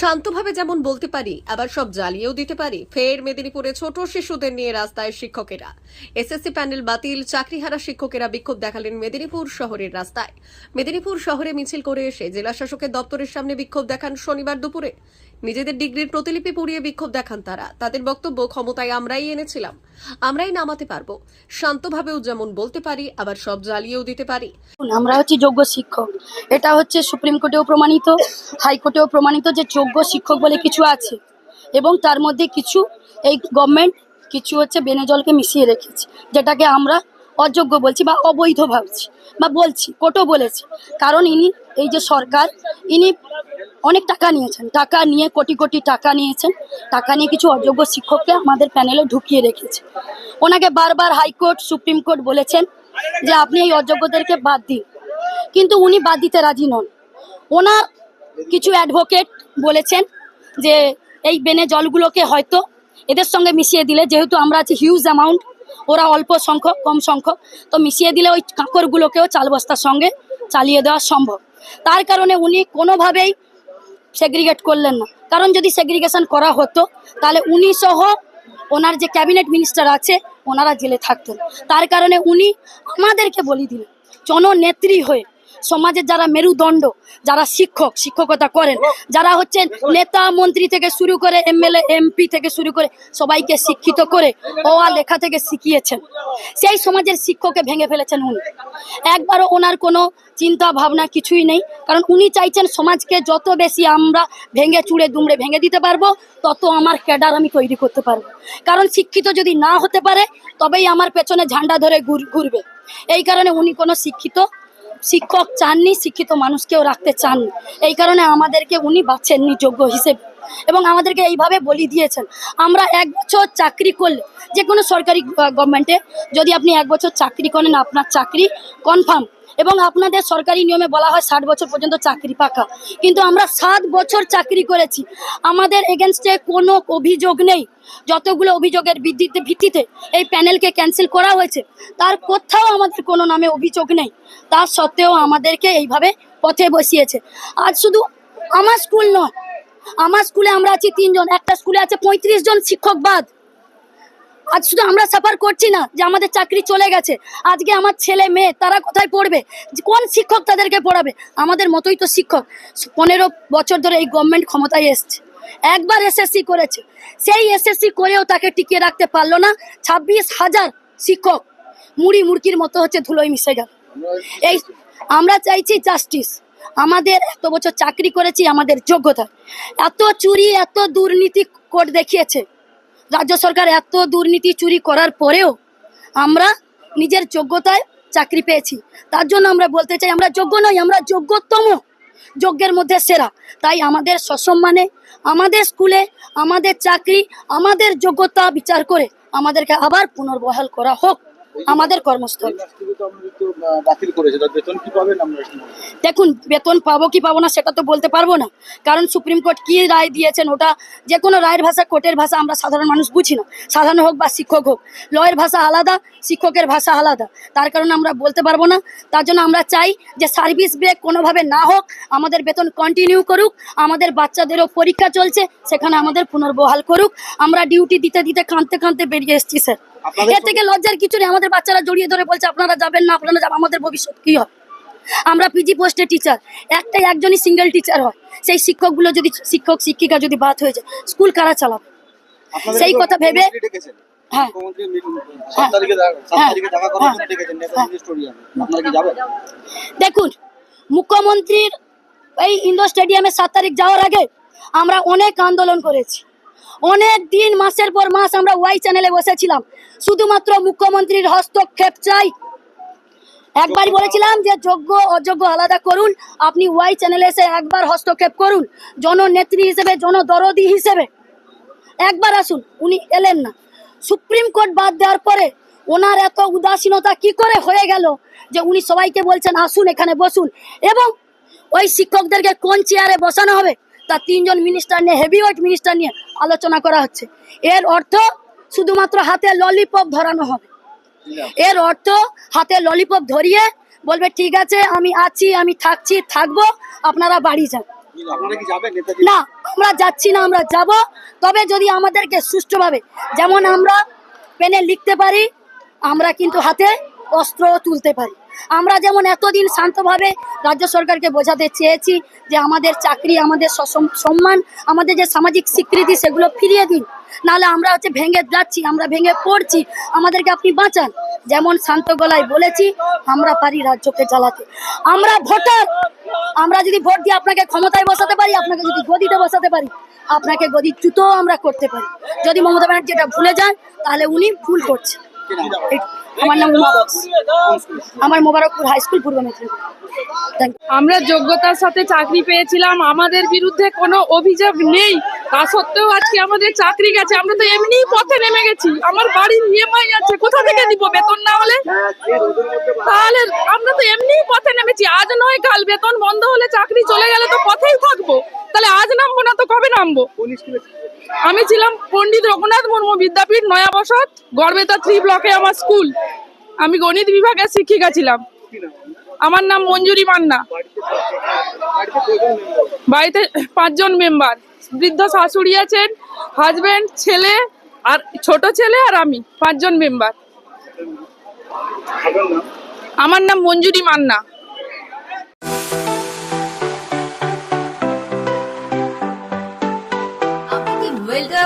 শান্তভাবে যেমন বলতে পারি, আবার সব জ্বালিয়েও দিতে পারি। ফের মেদিনীপুরে ছোট শিশুদের নিয়ে রাস্তায় শিক্ষকেরা। এসএসসি প্যানেল বাতিল, চাকরিহারা শিক্ষকেরা বিক্ষোভ দেখালেন মেদিনীপুর শহরের রাস্তায়। মেদিনীপুর শহরে মিছিল করে এসে জেলা শাসকের দপ্তরের সামনে বিক্ষোভ দেখান শনিবার দুপুরে। নিজেদের ডিগ্রির প্রতিলিপি পুড়িয়ে বিক্ষোভ দেখান তারা। তাদের বক্তব্য, ক্ষমতায় আমরাই এনেছিলাম। আমরাই নামাতে পারব। শান্তভাবেও যেমন বলতে পারি, আবার সব জ্বালিয়েও দিতে পারি। আমরা হচ্ছে যোগ্য শিক্ষক। এটা হচ্ছে সুপ্রিম কোর্টেও প্রমাণিত, হাইকোর্টেও প্রমাণিত যে যোগ্য শিক্ষক বলে কিছু আছে এবং তার মধ্যে কিছু এই গভর্নমেন্ট কিছু হচ্ছে বেনে জলকে মিশিয়ে রেখেছে, যেটাকে আমরা অযোগ্য বলছি বা অবৈধ ভাবছি বা বলছি কোর্টও বলেছে। কারণ ইনি, এই যে সরকার, ইনি অনেক টাকা নিয়েছেন। টাকা নিয়ে কোটি কোটি টাকা নিয়েছেন। টাকা নিয়ে কিছু অযোগ্য শিক্ষককে আমাদের প্যানেলে ঢুকিয়ে রেখেছে। ওনাকে বারবার হাইকোর্ট, সুপ্রিম কোর্ট বলেছেন যে আপনি এই অযোগ্যদেরকে বাদ দিন। কিন্তু উনি বাদ দিতে রাজি নন। ওনার কিছু অ্যাডভোকেট বলেছেন যে এই বেনে জলগুলোকে হয়তো এদের সঙ্গে মিশিয়ে দিলে, যেহেতু আমরা আছি হিউজ অ্যামাউন্ট ওরা অল্প সংখ্যক, কম সংখ্যক, তো মিশিয়ে দিলে ওই কাঁকরগুলোকেও চাল বস্তার সঙ্গে চালিয়ে দেওয়া সম্ভব। তার কারণে উনি কোনোভাবেই সেগ্রিগেট করলেন না। কারণ যদি সেগ্রিগেশন করা হতো, তাহলে উনি সহ ওনার যে ক্যাবিনেট মিনিস্টার আছে, ওনারা জেলে থাকতেন। তার কারণে উনি আমাদেরকে বলি দিলেন, জননেত্রী হয়ে সমাজের যারা মেরুদণ্ড, যারা শিক্ষক, শিক্ষকতা করেন, যারা হচ্ছেন নেতা, মন্ত্রী থেকে শুরু করে এমএলএ, এমপি থেকে শুরু করে সবাইকে শিক্ষিত করে আ লেখা থেকে শিখিয়েছেন। সেই সমাজের শিক্ষককে ভেঙে ফেলেছেন উনি। একবারও ওনার কোনো চিন্তা ভাবনা কিছুই নেই, কারণ উনি চাইছেন সমাজকে যত বেশি আমরা ভেঙে চুড়ে দুমড়ে ভেঙে দিতে পারব, তত আমার ক্যাডার আমি তৈরি করতে পারব। কারণ শিক্ষিত যদি না হতে পারে, তবেই আমার পেছনে ঝান্ডা ধরে ঘুর- ঘুরবে এই কারণে উনি কোনো শিক্ষিত শিক্ষক চাননি, শিক্ষিত মানুষকেও রাখতে চাননি। এই কারণে আমাদেরকে উনি বাছেননি যোগ্য হিসেবে। এবং আমাদেরকে এইভাবে বলি দিয়েছেন, আমরা এক বছর চাকরি করলে যে কোনো সরকারি গভর্নমেন্টে যদি আপনি এক বছর চাকরি করেন, আপনার চাকরি কনফার্ম এবং আপনাদের সরকারি নিয়মে বলা হয় ষাট বছর পর্যন্ত চাকরি পাকা। কিন্তু আমরা সাত বছর চাকরি করেছি। আমাদের এগেনস্টে কোনো অভিযোগ নেই। যতগুলো অভিযোগের ভিত্তিতে ভিত্তিতে এই প্যানেলকে ক্যান্সেল করা হয়েছে, তার কোথাও আমাদের কোনো নামে অভিযোগ নেই। তা সত্ত্বেও আমাদেরকে এইভাবে পথে বসিয়েছে। আজ শুধু আমার স্কুল নয়, আমার স্কুলে আমরা আছি তিনজন, একটা স্কুলে আছে পঁয়ত্রিশ জন শিক্ষক বাদ। আজ শুধু আমরা সাফার করছি না যে আমাদের চাকরি চলে গেছে। আজকে আমার ছেলে মেয়ে, তারা কোথায় পড়বে? কোন শিক্ষক তাদেরকে পড়াবে? আমাদের মতোই তো শিক্ষক। পনেরো বছর ধরে এই গভর্নমেন্ট ক্ষমতায় এসছে। একবার এসএসসি করেছে। সেই এসএসসি করেও তাকে টিকিয়ে রাখতে পারল না ছাব্বিশ হাজার শিক্ষক। মুড়ি মুড়কির মতো হচ্ছে ধুলোয় মিশে গেল। এই আমরা চাইছি জাস্টিস আমাদের এত বছর চাকরি করেছি, আমাদের যোগ্যতা। এত চুরি, এত দুর্নীতি কোর্ট দেখিয়েছে। রাজ্য সরকার এত দুর্নীতি চুরি করার পরেও আমরা নিজের যোগ্যতায় চাকরি পেয়েছি। তার জন্য আমরা বলতে চাই, আমরা যোগ্য নই, আমরা যোগ্যতম। যোগ্যের মধ্যে সেরা। তাই আমাদের সসম্মানে, আমাদের স্কুলে, আমাদের চাকরি, আমাদের যোগ্যতা বিচার করে আমাদেরকে আবার পুনর্বহাল করা হোক। আমাদের কর্মস্থল? দেখুন, বেতন পাবো কি পাবো না সেটা তো বলতে পারব না। কারণ সুপ্রিম কোর্ট কি রায় দিয়েছেন ওটা, যে কোনো রায়ের ভাষা, কোর্টের ভাষা আমরা সাধারণ মানুষ বুঝি না। সাধারণ হোক বা শিক্ষক হোক, লয়ের ভাষা আলাদা, শিক্ষকের ভাষা আলাদা। তার কারণে আমরা বলতে পারব না। তার জন্য আমরা চাই যে সার্ভিস ব্রেক কোনোভাবে না হোক, আমাদের বেতন কন্টিনিউ করুক, আমাদের বাচ্চাদেরও পরীক্ষা চলছে, সেখানে আমাদের পুনর্বহাল করুক। আমরা ডিউটি দিতে দিতে কাঁদতে কাঁদতে বেরিয়ে এসেছি, স্যার। এর থেকে লজ্জার কিছু নেই আমাদের বাচ্চারা জড়িয়ে ধরে বলছে আপনারা যাবেন না আপনারা যাবেন আমাদের ভবিষ্যৎ কি হবে? আমরা পিজি পোস্টে টিচার একটাই একজনই সিঙ্গেল টিচার হয়। সেই শিক্ষকগুলো যদি শিক্ষক শিক্ষিকা যদি বাদ হয়ে যায় স্কুল কারা চালাবে? সেই কথা ভেবে- হ্যাঁ। হ্যাঁ। হ্যাঁ। দেখুন মুখ্যমন্ত্রীর এই ইন্ডোর স্টেডিয়ামে সাত তারিখ যাওয়ার আগে আমরা অনেক আন্দোলন করেছি। অনেক দিন, মাসের পর মাস আমরা ওয়াই চ্যানেলে বসেছিলাম। শুধুমাত্র মুখ্যমন্ত্রীর হস্তক্ষেপ চাই। একবার বলেছিলাম যে যোগ্য, অযোগ্য আলাদা করুন। আপনি ওয়াই চ্যানেলে এসে একবার হস্তক্ষেপ করুন। জননেত্রী হিসেবে, জনদরদি হিসেবে। একবার আসুন, উনি এলেন না। সুপ্রিম কোর্ট বাদ দেওয়ার পরে ওনার এত উদাসীনতা কি করে হয়ে গেল যে উনি সবাইকে বলছেন, আসুন এখানে বসুন। এবং ওই শিক্ষকদেরকে কোন চেয়ারে বসানো হবে? তা তিনজন মিনিস্টার নিয়ে হেভিওয়েট মিনিস্টার নিয়ে আলোচনা করা হচ্ছে। এর অর্থ শুধুমাত্র হাতে ললিপপ ধরানো হবে। এর অর্থ হাতে ললিপপ ধরিয়ে বলবে ঠিক আছে আমি আছি আমি থাকছি থাকব আপনারা বাড়ি যান। না আমরা যাচ্ছি না আমরা যাব। তবে যদি আমাদেরকে সুষ্ঠুভাবে যেমন আমরা পেনে লিখতে পারি আমরা কিন্তু হাতে অস্ত্র তুলতে পারি। আমরা যেমন এতদিন শান্তভাবে রাজ্য সরকারকে বোঝাতে চেয়েছি যে আমাদের চাকরি আমাদের সম্মান আমাদের যে সামাজিক স্বীকৃতি সেগুলো ফিরিয়ে দিন। নাহলে আমরা হচ্ছে ভেঙে যাচ্ছি আমরা ভেঙে পড়ছি। আমাদেরকে আপনি বাঁচান। যেমন শান্ত গলায় বলেছি আমরা পারি রাজ্যকে চালাতে। আমরা ভোটার! আমরা যদি ভোট দিয়ে আপনাকে ক্ষমতায় বসাতে পারি আপনাকে যদি গদিতে বসাতে পারি আপনাকে গদিচ্যুতও আমরা করতে পারি। যদি মমতা ব্যানার্জি এটা ভুলে যান তাহলে উনি ভুল করছে কি নাম? এই- আমার নাম আমার মোবারকপুর হাই স্কুল পূর্ব আমরা যোগ্যতার সাথে চাকরি পেয়েছিলাম, আমাদের বিরুদ্ধে কোনো অভিযোগ নেই। তা সত্ত্বেও আজকে আমাদের চাকরি গেছে, আমরা তো এমনিই পথে নেমে গেছি। আমার বাড়ির ইএমআই আছে কোথা থেকে দিব বেতন না হলে? তাহলে আমরা তো এমনিই পথে নেমেছি, আজ নয় কাল বেতন বন্ধ হলে চাকরি চলে গেলে তো পথেই থাকব। তাহলে আজ নামবো না তো কবে নামবো? আমি ছিলাম পণ্ডিত রঘুনাথ মুর্মু বিদ্যাপীঠ নয়া বসত গড়বেতা থ্রি ব্লকে আমার স্কুল। আমি গণিত বিভাগের শিক্ষিকা ছিলাম। আমার নাম মঞ্জুরি মান্না। বাড়িতে পাঁচজন মেম্বার। বৃদ্ধ শাশুড়ি আছেন হাজবেন্ড ছেলে, আর ছোট ছেলে আর আমি, পাঁচজন মেম্বার। আমার নাম মঞ্জুরি মান্না।